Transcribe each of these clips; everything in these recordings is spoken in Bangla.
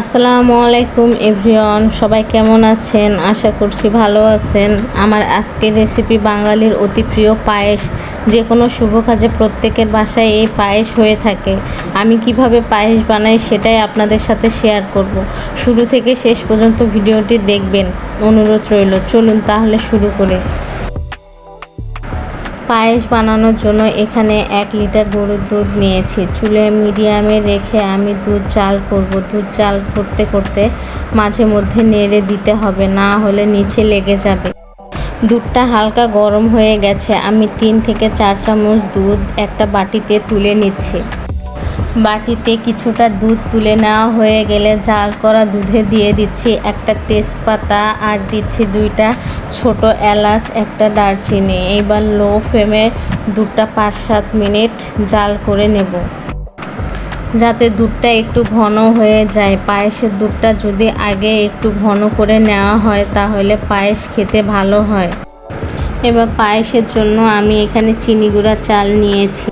আসসালামু আলাইকুম এভরিওয়ান, সবাই কেমন আছেন? আশা করছি ভালো আছেন। আমার আজকের রেসিপি বাঙালির অতি প্রিয় পায়েস। যে কোনো শুভ কাজে প্রত্যেকের বাসায় এই পায়েস হয়ে থাকে। আমি কীভাবে পায়েস বানাই সেটাই আপনাদের সাথে শেয়ার করব। শুরু থেকে শেষ পর্যন্ত ভিডিওটি দেখবেন। অনুরোধ রইল, চলুন তাহলে শুরু করে। পায়েস বানানোর জন্য এখানে এক লিটার গরুর দুধ নিয়েছি। চুলে মিডিয়ামে রেখে আমি দুধ চাল করব। দুধ চাল করতে করতে মাঝে মধ্যে নেড়ে দিতে হবে, না হলে নিচে লেগে যাবে। দুধটা হালকা গরম হয়ে গেছে। আমি তিন থেকে চার চামচ দুধ একটা বাটিতে তুলে নিচ্ছি। বাটিতে কিছুটা দুধ তুলে নেওয়া হয়ে গেলে জাল করা দুধে দিয়ে দিচ্ছি একটা তেজপাতা আর দিচ্ছি দুইটা ছোট এলাচ, একটা দারচিনি। এইবার লো ফ্লেমে দুধটা পাঁচ সাত মিনিট জাল করে নেব। যাতে দুধটা একটু ঘন হয়ে যায়। পায়েসের দুধটা যদি আগে একটু ঘন করে নেওয়া হয়, তাহলে পায়েস খেতে ভালো হয়। এবার পায়েসের জন্য আমি এখানে চিনি গুঁড়া চাল নিয়েছি।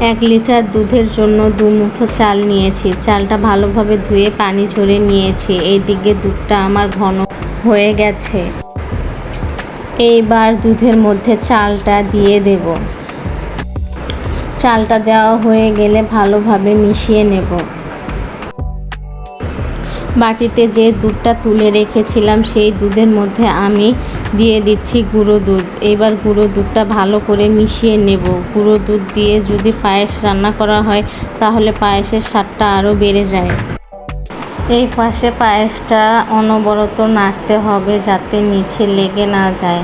এক লিটার দুধের জন্য দু মুঠো চাল নিয়েছি। চালটা ভালোভাবে ধুয়ে পানি ঝরে নিয়েছি। এই দিকে দুধটা আমার ঘন হয়ে গেছে। এইবার দুধের মধ্যে চালটা দিয়ে দেব। চালটা দেওয়া হয়ে গেলে ভালোভাবে মিশিয়ে নেব। বাটিতে যে দুধটা তুলে রেখেছিলাম, সেই দুধের মধ্যে আমি দিয়ে দিচ্ছি গুঁড়ো দুধ। এবার গুঁড়ো দুধটা ভালো করে মিশিয়ে নেব। গুঁড়ো দুধ দিয়ে যদি পায়েস রান্না করা হয়, তাহলে পায়েসের স্বাদটা আরও বেড়ে যায়। এই পাশে পায়েসটা অনবরত নাড়তে হবে যাতে নিচে লেগে না যায়।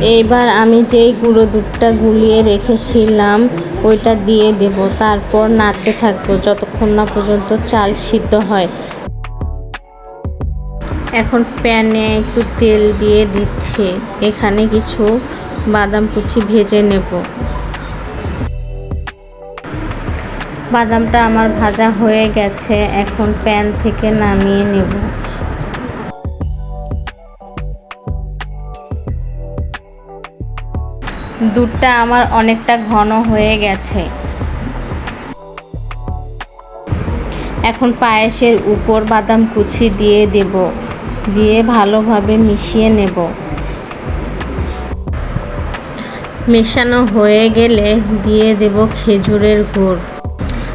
এইবার আমি যেই গুঁড়ো দুধটা গুলিয়ে রেখেছিলাম, ওইটা দিয়ে দেব। তারপর নাড়তে থাকব যতক্ষণ না পর্যন্ত চাল সিদ্ধ হয়। এখন প্যানে একটু তেল দিয়ে দিচ্ছি। এখানে কিছু বাদাম কুচি ভেজে নেব। বাদামটা আমার ভাজা হয়ে গেছে। এখন প্যান থেকে নামিয়ে নেব। দুধটা আমার অনেকটা ঘন হয়ে গেছে। এখন পায়েসের উপর বাদাম কুচি দিয়ে দেব, দিয়ে ভালোভাবে মিশিয়ে নেব। মেশানো হয়ে গেলে দিয়ে দেব খেজুরের গুড়।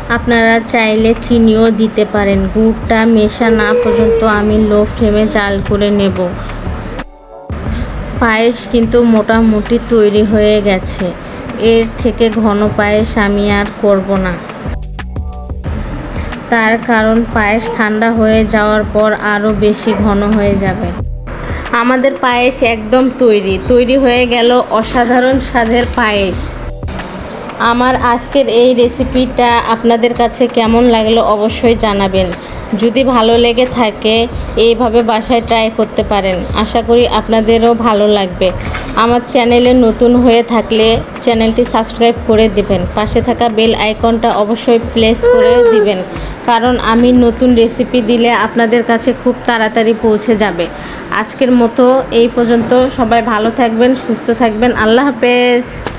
আপনারা চাইলে চিনিও দিতে পারেন। গুড়টা মেশা না পর্যন্ত আমি লো ফ্লেমে জাল করে নেব। পায়েস কিন্তু মোটামুটি তৈরি হয়ে গেছে। এর থেকে ঘন পায়েস আমি আর করব না। তার কারণ পায়েস ঠান্ডা হয়ে যাওয়ার পর আরও বেশি ঘন হয়ে যাবে। আমাদের পায়েস একদম তৈরি। তৈরি হয়ে গেল অসাধারণ স্বাদের পায়েস। আমার আজকের এই রেসিপিটা আপনাদের কাছে কেমন লাগল অবশ্যই জানাবেন। যদি ভালো লেগে থাকে, এইভাবে বাসায় ট্রাই করতে পারেন। আশা করি আপনাদেরও ভালো লাগবে। আমার চ্যানেলে নতুন হয়ে থাকলে চ্যানেলটি সাবস্ক্রাইব করে দিবেন। পাশে থাকা বেল আইকনটা অবশ্যই প্লেস করে দিবেন। কারণ আমি নতুন রেসিপি দিলে আপনাদের কাছে খুব তাড়াতাড়ি পৌঁছে যাবে। আজকের মতো এই পর্যন্ত। সবাই ভালো থাকবেন, সুস্থ থাকবেন। আল্লাহ হাফেজ।